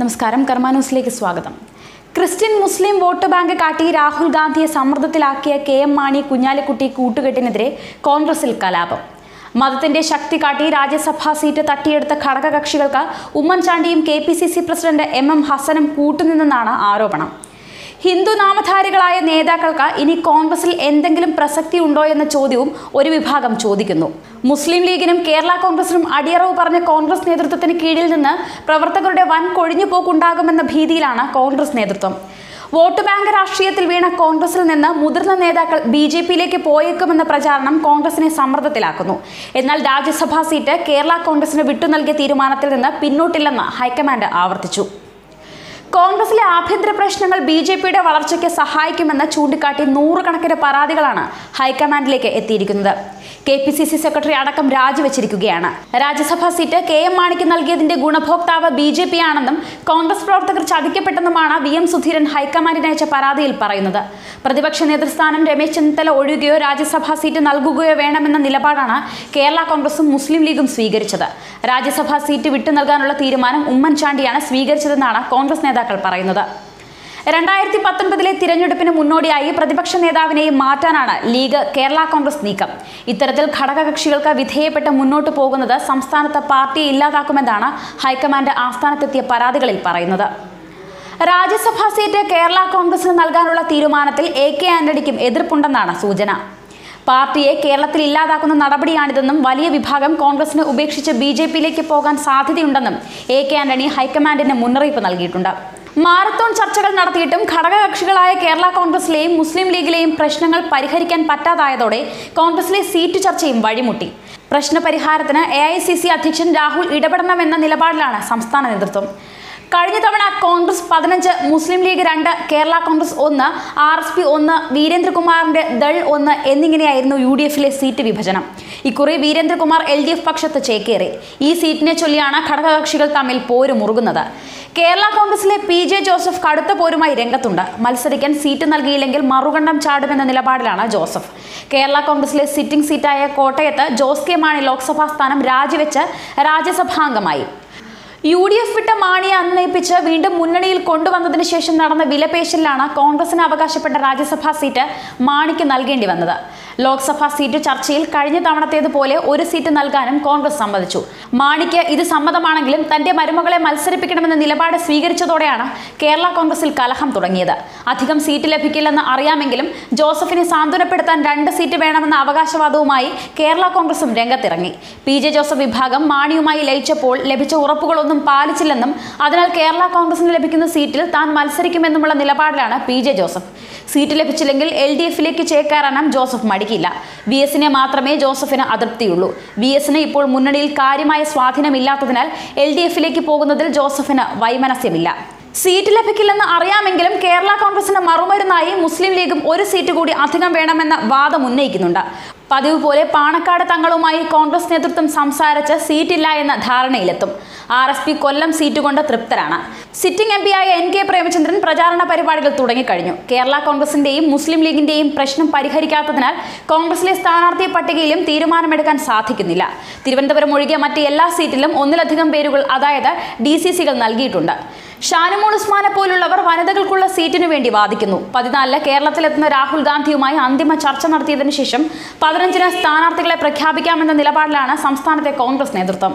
നമസ്കാരം കർമ്മ ന്യൂസിലേക്ക് സ്വാഗതം. ക്രിസ്ത്യൻ മുസ്ലിം വോട്ട് ബാങ്ക് കാട്ടി രാഹുൽ ഗാന്ധിയെ സമ്മർദ്ദത്തിലാക്കിയ കെ എം മാണി കുഞ്ഞാലിക്കുട്ടി കൂട്ടുകെട്ടിനെതിരെ കോൺഗ്രസിൽ കലാപം. മതത്തിന്റെ ശക്തി കാട്ടി രാജ്യസഭാ സീറ്റ് തട്ടിയെടുത്ത ഘടകകക്ഷികൾക്ക് ഉമ്മൻചാണ്ടിയും K P C C president M M ഹസനും കൂട്ടുനിന്നെന്നാണ് ആരോപണം. ഹിന്ദു നാമധാരികളായ നേതാക്കൾക്ക് ഇനി കോൺഗ്രസിൽ എന്തെങ്കിലും പ്രസക്തി ഉണ്ടോ എന്ന ചോദ്യവും ഒരു വിഭാഗം ചോദിക്കുന്നു. മുസ്ലിം ലീഗിനും കേരള കോൺഗ്രസിനും അടിയറവ് പറഞ്ഞ കോൺഗ്രസ് നേതൃത്വത്തിന് കീഴിൽ നിന്ന് പ്രവർത്തകരുടെ വൻ കൊഴിഞ്ഞുപോക്കുണ്ടാകുമെന്ന ഭീതിയിലാണ് കോൺഗ്രസ് നേതൃത്വം. വോട്ട് ബാങ്ക് രാഷ്ട്രീയത്തിൽ വീണ കോൺഗ്രസിൽ നിന്ന് മുതിർന്ന നേതാക്കൾ ബി ജെ പിയിലേക്ക് പോയേക്കുമെന്ന പ്രചാരണം കോൺഗ്രസിനെ സമ്മർദ്ദത്തിലാക്കുന്നു. എന്നാൽ രാജ്യസഭാ സീറ്റ് കേരള കോൺഗ്രസിന് വിട്ടു നൽകിയ തീരുമാനത്തിൽ നിന്ന് പിന്നോട്ടില്ലെന്ന് ഹൈക്കമാൻഡ് ആവർത്തിച്ചു. കോൺഗ്രസിലെ ആഭ്യന്തര പ്രശ്നങ്ങൾ ബി ജെ പിയുടെ വളർച്ചയ്ക്ക് സഹായിക്കുമെന്ന് ചൂണ്ടിക്കാട്ടി നൂറുകണക്കിന് പരാതികളാണ് ഹൈക്കമാൻഡിലേക്ക് എത്തിയിരിക്കുന്നത്. K P C C secretary അടക്കം രാജിവെച്ചിരിക്കുകയാണ്. രാജ്യസഭാ സീറ്റ് കെ എം മാണിക്ക് നൽകിയതിന്റെ ഗുണഭോക്താവ് ബി ജെ പി ആണെന്നും കോൺഗ്രസ് പ്രവർത്തകർ ചതിക്കപ്പെട്ടെന്നുമാണ് വി എം സുധീരൻ ഹൈക്കമാൻഡിന് അയച്ച പരാതിയിൽ പറയുന്നത്. പ്രതിപക്ഷ നേതൃസ്ഥാനം രമേശ് ചെന്നിത്തല ഒഴിയുകയോ രാജ്യസഭാ സീറ്റ് നൽകുകയോ വേണമെന്ന നിലപാടാണ് കേരള കോൺഗ്രസും മുസ്ലിം ലീഗും സ്വീകരിച്ചത്. രാജ്യസഭാ സീറ്റ് വിട്ടു നൽകാനുള്ള തീരുമാനം ഉമ്മൻചാണ്ടിയാണ് സ്വീകരിച്ചതെന്നാണ് കോൺഗ്രസ് നേതാക്കൾ പറയുന്നത്. രണ്ടായിരത്തി പത്തൊൻപതിലെ തിരഞ്ഞെടുപ്പിന് മുന്നോടിയായി പ്രതിപക്ഷ നേതാവിനെയും മാറ്റാനാണ് ലീഗ് കേരള കോൺഗ്രസ് നീക്കം. ഇത്തരത്തിൽ ഘടകകക്ഷികൾക്ക് വിധേയപ്പെട്ട് മുന്നോട്ട് പോകുന്നത് സംസ്ഥാനത്ത് പാർട്ടിയെ ഇല്ലാതാക്കുമെന്നാണ് ഹൈക്കമാൻഡ് ആസ്ഥാനത്തെത്തിയ പരാതികളിൽ പറയുന്നത്. രാജ്യസഭാ സീറ്റ് കേരള കോൺഗ്രസിന് നൽകാനുള്ള തീരുമാനത്തിൽ എ കെ ആന്റണിക്കും എതിർപ്പുണ്ടെന്നാണ് സൂചന. പാർട്ടിയെ കേരളത്തിൽ ഇല്ലാതാക്കുന്ന നടപടിയാണിതെന്നും വലിയ വിഭാഗം കോൺഗ്രസിനെ ഉപേക്ഷിച്ച് ബി ജെ പിയിലേക്ക് പോകാൻ സാധ്യതയുണ്ടെന്നും എ കെ ആന്റണി ഹൈക്കമാൻഡിന് മുന്നറിയിപ്പ് നൽകിയിട്ടുണ്ട്. മാരത്തോൺ ചർച്ചകൾ നടത്തിയിട്ടും ഘടകകക്ഷികളായ കേരള കോൺഗ്രസിലെയും മുസ്ലിം ലീഗിലെയും പ്രശ്നങ്ങൾ പരിഹരിക്കാൻ പറ്റാതായതോടെ കോൺഗ്രസിലെ സീറ്റ് ചർച്ചയും വഴിമുട്ടി. പ്രശ്നപരിഹാരത്തിന് എ ഐ സി സി അധ്യക്ഷൻ രാഹുൽ ഇടപെടണമെന്ന നിലപാടിലാണ് സംസ്ഥാന നേതൃത്വം. കഴിഞ്ഞ തവണ കോൺഗ്രസ് പതിനഞ്ച് മുസ്ലിം ലീഗ് രണ്ട് കേരള കോൺഗ്രസ് ഒന്ന് ആർ എസ് പി ഒന്ന് വീരേന്ദ്രകുമാറിന്റെ ദൾ ഒന്ന് എന്നിങ്ങനെയായിരുന്നു യു ഡി എഫിലെ സീറ്റ് വിഭജനം. ഇക്കുറി വീരേന്ദ്രകുമാർ എൽ ഡി എഫ് പക്ഷത്ത് ചേക്കേറി. ഈ സീറ്റിനെ ചൊല്ലിയാണ് ഘടകകക്ഷികൾ തമ്മിൽ പോര് മുറുകുന്നത്. കേരള കോൺഗ്രസിലെ പി ജെ ജോസഫ് കടുത്ത പോരുമായി രംഗത്തുണ്ട്. മത്സരിക്കാൻ സീറ്റ് നൽകിയില്ലെങ്കിൽ മറുകണ്ഠം ചാടുമെന്ന നിലപാടിലാണ് ജോസഫ്. കേരള കോൺഗ്രസിലെ സിറ്റിംഗ് സീറ്റായ കോട്ടയത്ത് ജോസ് കെ മാണി ലോക്സഭാ സ്ഥാനം രാജിവെച്ച് രാജ്യസഭാംഗമായി. യു ഡി എഫ് വിട്ട മാണിയെ അന്നയിപ്പിച്ച് വീണ്ടും മുന്നണിയിൽ കൊണ്ടുവന്നതിന് ശേഷം നടന്ന വിലപേശലിലാണ് കോൺഗ്രസിന് അവകാശപ്പെട്ട രാജ്യസഭാ സീറ്റ് മാണിക്ക് നൽകേണ്ടി വന്നത്. ലോക്സഭാ സീറ്റ് ചർച്ചയിൽ കഴിഞ്ഞ തവണത്തേതുപോലെ ഒരു സീറ്റ് നൽകാനും കോൺഗ്രസ് സമ്മതിച്ചു. മാണിക്ക് ഇത് സമ്മതമാണെങ്കിലും തന്റെ മരുമകളെ മത്സരിപ്പിക്കണമെന്ന നിലപാട് സ്വീകരിച്ചതോടെയാണ് കേരള കോൺഗ്രസിൽ കലഹം തുടങ്ങിയത്. അധികം സീറ്റ് ലഭിക്കില്ലെന്ന് അറിയാമെങ്കിലും ജോസഫിനെ സാന്ത്വനപ്പെടുത്താൻ രണ്ട് സീറ്റ് വേണമെന്ന അവകാശവാദവുമായി കേരള കോൺഗ്രസും രംഗത്തിറങ്ങി. പി ജെ ജോസഫ് വിഭാഗം മാണിയുമായി ലയിച്ചപ്പോൾ ലഭിച്ച ഉറപ്പുകളൊന്നും പാലിച്ചില്ലെന്നും അതിനാൽ കേരള കോൺഗ്രസിന് ലഭിക്കുന്ന സീറ്റിൽ താൻ മത്സരിക്കുമെന്നുമുള്ള നിലപാടിലാണ് പി ജെ ജോസഫ്. സീറ്റ് ലഭിച്ചില്ലെങ്കിൽ എൽ ഡി എഫിലേക്ക് ചേക്കേറാനും ജോസഫ് മടിക്കില്ല. വി എസിനെ മാത്രമേ ജോസഫിന് അതൃപ്തിയുള്ളൂ. വി എസിന് ഇപ്പോൾ മുന്നണിയിൽ കാര്യമായ സ്വാധീനമില്ലാത്തതിനാൽ എൽ ഡി എഫിലേക്ക് പോകുന്നതിൽ ജോസഫിന് വൈമനസ്യമില്ല. സീറ്റ് ലഭിക്കില്ലെന്ന് അറിയാമെങ്കിലും കേരള കോൺഗ്രസിന് മറുമരുന്നായി മുസ്ലിം ലീഗും ഒരു സീറ്റ് കൂടി അധികം വേണമെന്ന വാദം ഉന്നയിക്കുന്നുണ്ട്. പതിവ് പോലെ പാണക്കാട് തങ്ങളുമായി കോൺഗ്രസ് നേതൃത്വം സംസാരിച്ച് സീറ്റില്ല എന്ന ധാരണയിലെത്തും. R S P Kollam seat കൊണ്ട് തൃപ്തരാണ്. സിറ്റിംഗ് എം പിയായ എൻ കെ പ്രേമചന്ദ്രൻ പ്രചാരണ പരിപാടികൾ തുടങ്ങിക്കഴിഞ്ഞു. കേരള കോൺഗ്രസിന്റെയും മുസ്ലിം ലീഗിന്റെയും പ്രശ്നം പരിഹരിക്കാത്തതിനാൽ കോൺഗ്രസിലെ സ്ഥാനാർത്ഥി പട്ടികയിലും തീരുമാനമെടുക്കാൻ സാധിക്കുന്നില്ല. തിരുവനന്തപുരം ഒഴികെ മറ്റ് എല്ലാ സീറ്റിലും ഒന്നിലധികം പേരുകൾ അതായത് ഡി സി സികൾ നൽകിയിട്ടുണ്ട്. ഷാനിമോൾ ഉസ്മാനെ പോലുള്ളവർ വനിതകൾക്കുള്ള സീറ്റിനു വേണ്ടി വാദിക്കുന്നു. പതിനാലിൽ കേരളത്തിലെത്തുന്ന രാഹുൽ ഗാന്ധിയുമായി അന്തിമ ചർച്ച നടത്തിയതിനു ശേഷം പതിനഞ്ചിന് സ്ഥാനാർത്ഥികളെ പ്രഖ്യാപിക്കാമെന്ന നിലപാടിലാണ് സംസ്ഥാനത്തെ കോൺഗ്രസ് നേതൃത്വം.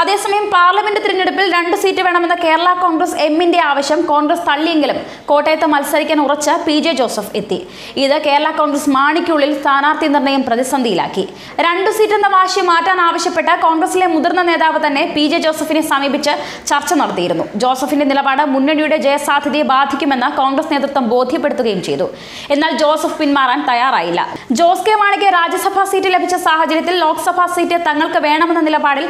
അതേസമയം പാർലമെന്റ് തിരഞ്ഞെടുപ്പിൽ രണ്ട് സീറ്റ് വേണമെന്ന കേരള കോൺഗ്രസ് എമ്മിന്റെ ആവശ്യം കോൺഗ്രസ് തള്ളിയെങ്കിലും കോട്ടയത്ത് മത്സരിക്കാൻ ഉറച്ച പി ജെ ജോസഫ് എത്തി. ഇത് കേരള കോൺഗ്രസ് മാണിക്കുള്ളിൽ സ്ഥാനാർത്ഥി നിർണയം പ്രതിസന്ധിയിലാക്കി. രണ്ട് സീറ്റ് എന്ന വാശി മാറ്റാൻ ആവശ്യപ്പെട്ട കോൺഗ്രസിലെ മുതിർന്ന നേതാവ് തന്നെ പി ജെ ജോസഫിനെ സമീപിച്ച് ചർച്ച നടത്തിയിരുന്നു. ജോസഫിന്റെ നിലപാട് മുന്നണിയുടെ ജയസാധ്യതയെ ബാധിക്കുമെന്ന് കോൺഗ്രസ് നേതൃത്വം ബോധ്യപ്പെടുത്തുകയും ചെയ്തു. എന്നാൽ ജോസഫ് പിന്മാറാൻ തയ്യാറായില്ല. ജോസ് കെ മാണിക്ക് രാജ്യസഭാ സീറ്റ് ലഭിച്ച സാഹചര്യത്തിൽ ലോക്സഭാ സീറ്റ് തങ്ങൾക്ക് വേണമെന്ന നിലപാടിൽ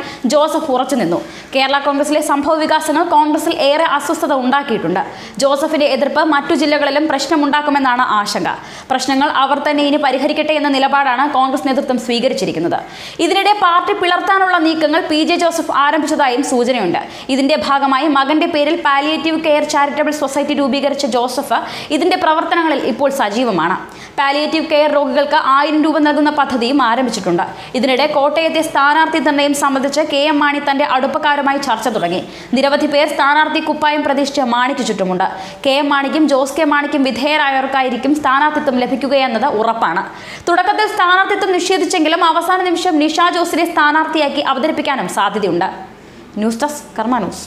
ജോസഫ് ഉറച്ചു നിന്നു. കേരള കോൺഗ്രസിലെ സംഭവ വികാസങ്ങൾ കോൺഗ്രസിൽ ഏറെ അസ്വസ്ഥത ഉണ്ടാക്കിയിട്ടുണ്ട്. ജോസഫിന്റെ എതിർപ്പ് മറ്റു ജില്ലകളിലും പ്രശ്നമുണ്ടാക്കുമെന്നാണ് ആശങ്ക. പ്രശ്നങ്ങൾ അവർ തന്നെ ഇനി പരിഹരിക്കട്ടെ എന്ന നിലപാടാണ് കോൺഗ്രസ് നേതൃത്വം സ്വീകരിച്ചിരിക്കുന്നത്. ഇതിനിടെ പാർട്ടി പിളർത്താനുള്ള നീക്കങ്ങൾ പി ജെ ജോസഫ് ആരംഭിച്ചതായും സൂചനയുണ്ട്. ഇതിന്റെ ഭാഗമായി മകന്റെ പേരിൽ പാലിയേറ്റീവ് കെയർ ചാരിറ്റബിൾ സൊസൈറ്റി രൂപീകരിച്ച ജോസഫ് ഇതിന്റെ പ്രവർത്തനങ്ങളിൽ ഇപ്പോൾ സജീവമാണ്. പാലിയേറ്റീവ് കെയർ രോഗികൾക്ക് ആയിരം രൂപ നൽകുന്ന പദ്ധതിയും ആരംഭിച്ചിട്ടുണ്ട്. ഇതിനിടെ കോട്ടയത്തെ സ്ഥാനാർത്ഥി നിർണയം സംബന്ധിച്ച് കെ മാണി തന്റെ അടുപ്പക്കാരുമായി ചർച്ച തുടങ്ങി. നിരവധി പേർ സ്ഥാനാർത്ഥി കുപ്പായം പ്രതീക്ഷിച്ച് മാണിക്ക് ചുറ്റുമുണ്ട്. കെ എം മാണിക്കും ജോസ് കെ മാണിക്കും വിധേയരായവർക്കായിരിക്കും സ്ഥാനാർത്ഥിത്വം ലഭിക്കുകയെന്നത് ഉറപ്പാണ്. തുടക്കത്തിൽ സ്ഥാനാർത്ഥിത്വം നിഷേധിച്ചെങ്കിലും അവസാന നിമിഷം നിഷ ജോസിനെ സ്ഥാനാർത്ഥിയാക്കി അവതരിപ്പിക്കാനും സാധ്യതയുണ്ട്. News desk Karma news.